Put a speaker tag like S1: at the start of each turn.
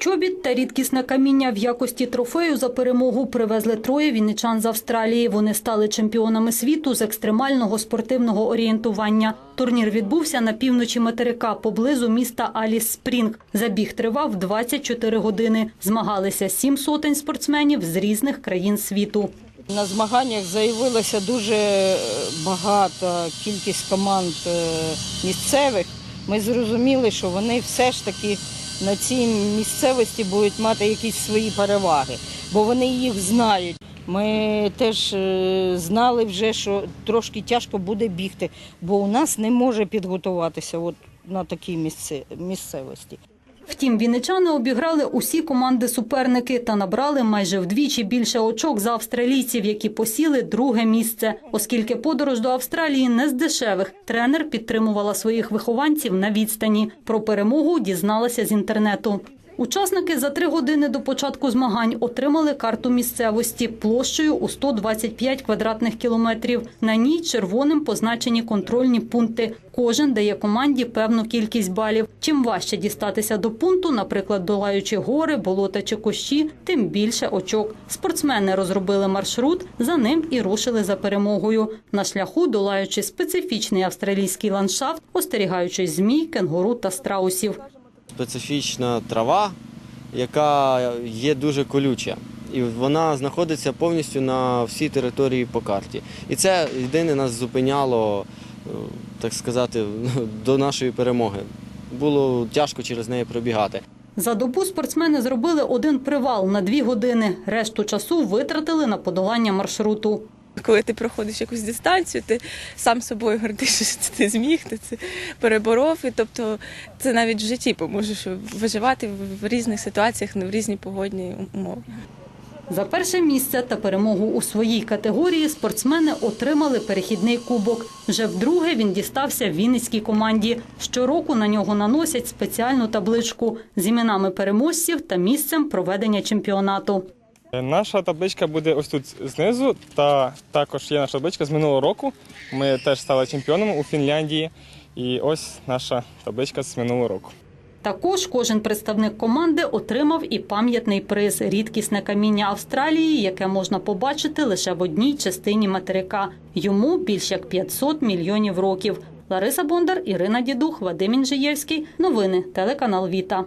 S1: Чобіт та рідкісне каміння в якості трофею за перемогу привезли троє вінничан з Австралії. Вони стали чемпіонами світу з екстремального спортивного орієнтування. Турнір відбувся на півночі материка поблизу міста Аліс Спрінг. Забіг тривав 24 години. Змагалися сім сотень спортсменів з різних країн світу.
S2: На змаганнях заявилося дуже е, багата кількість команд е, місцевих. Ми зрозуміли, що вони все ж таки на цій місцевості будуть мати якісь свої переваги, бо вони їх знають. Ми теж е, знали вже, що трошки тяжко буде бігти, бо у нас не може підготуватися от на такій місце- місцевості.
S1: Втім, вінничани обіграли усі команди суперники та набрали майже вдвічі більше очок за австралійців, які посіли друге місце. Оскільки подорож до Австралії не з дешевих, тренер підтримувала своїх вихованців на відстані. Про перемогу дізналася з інтернету. Учасники за три години до початку змагань отримали карту місцевості площею у 125 квадратних кілометрів. На ній червоним позначені контрольні пункти. Кожен дає команді певну кількість балів. Чим важче дістатися до пункту, наприклад, долаючи гори, болота чи кущі, тим більше очок. Спортсмени розробили маршрут, за ним і рушили за перемогою. На шляху долаючи специфічний австралійський ландшафт, остерігаючись змій, кенгуру та страусів.
S3: Специфічна трава, яка є дуже колюча. І вона знаходиться повністю на всій території по карті. І це єдине нас зупиняло, е, так сказати, до нашої перемоги. Було тяжко через неї пробігати.
S1: За добу спортсмени зробили один привал на дві години. Решту часу витратили на подолання маршруту.
S4: Коли ти проходиш якусь дистанцію, ти сам собою гордишся, що ти зміг, ти це переборов. І тобто це навіть в житті поможе виживати в різних ситуаціях, в різні погодні умови.
S1: За перше місце та перемогу у своїй категорії спортсмени отримали перехідний кубок. Вже вдруге він дістався Вінницькій команді. Щороку на нього наносять спеціальну табличку з іменами переможців та місцем проведення чемпіонату.
S5: Наша табличка буде ось тут знизу, та також є наша табличка з минулого року. Ми теж стали чемпіоном у Фінляндії. І ось наша табличка з минулого року.
S1: Також кожен представник команди отримав і пам'ятний приз рідкісне каміння Австралії, яке можна побачити лише в одній частині материка. Йому більш як 500 мільйонів років. Лариса Бондар, Ірина Дідух, Вадим Інжиєвський. Новини телеканал Віта.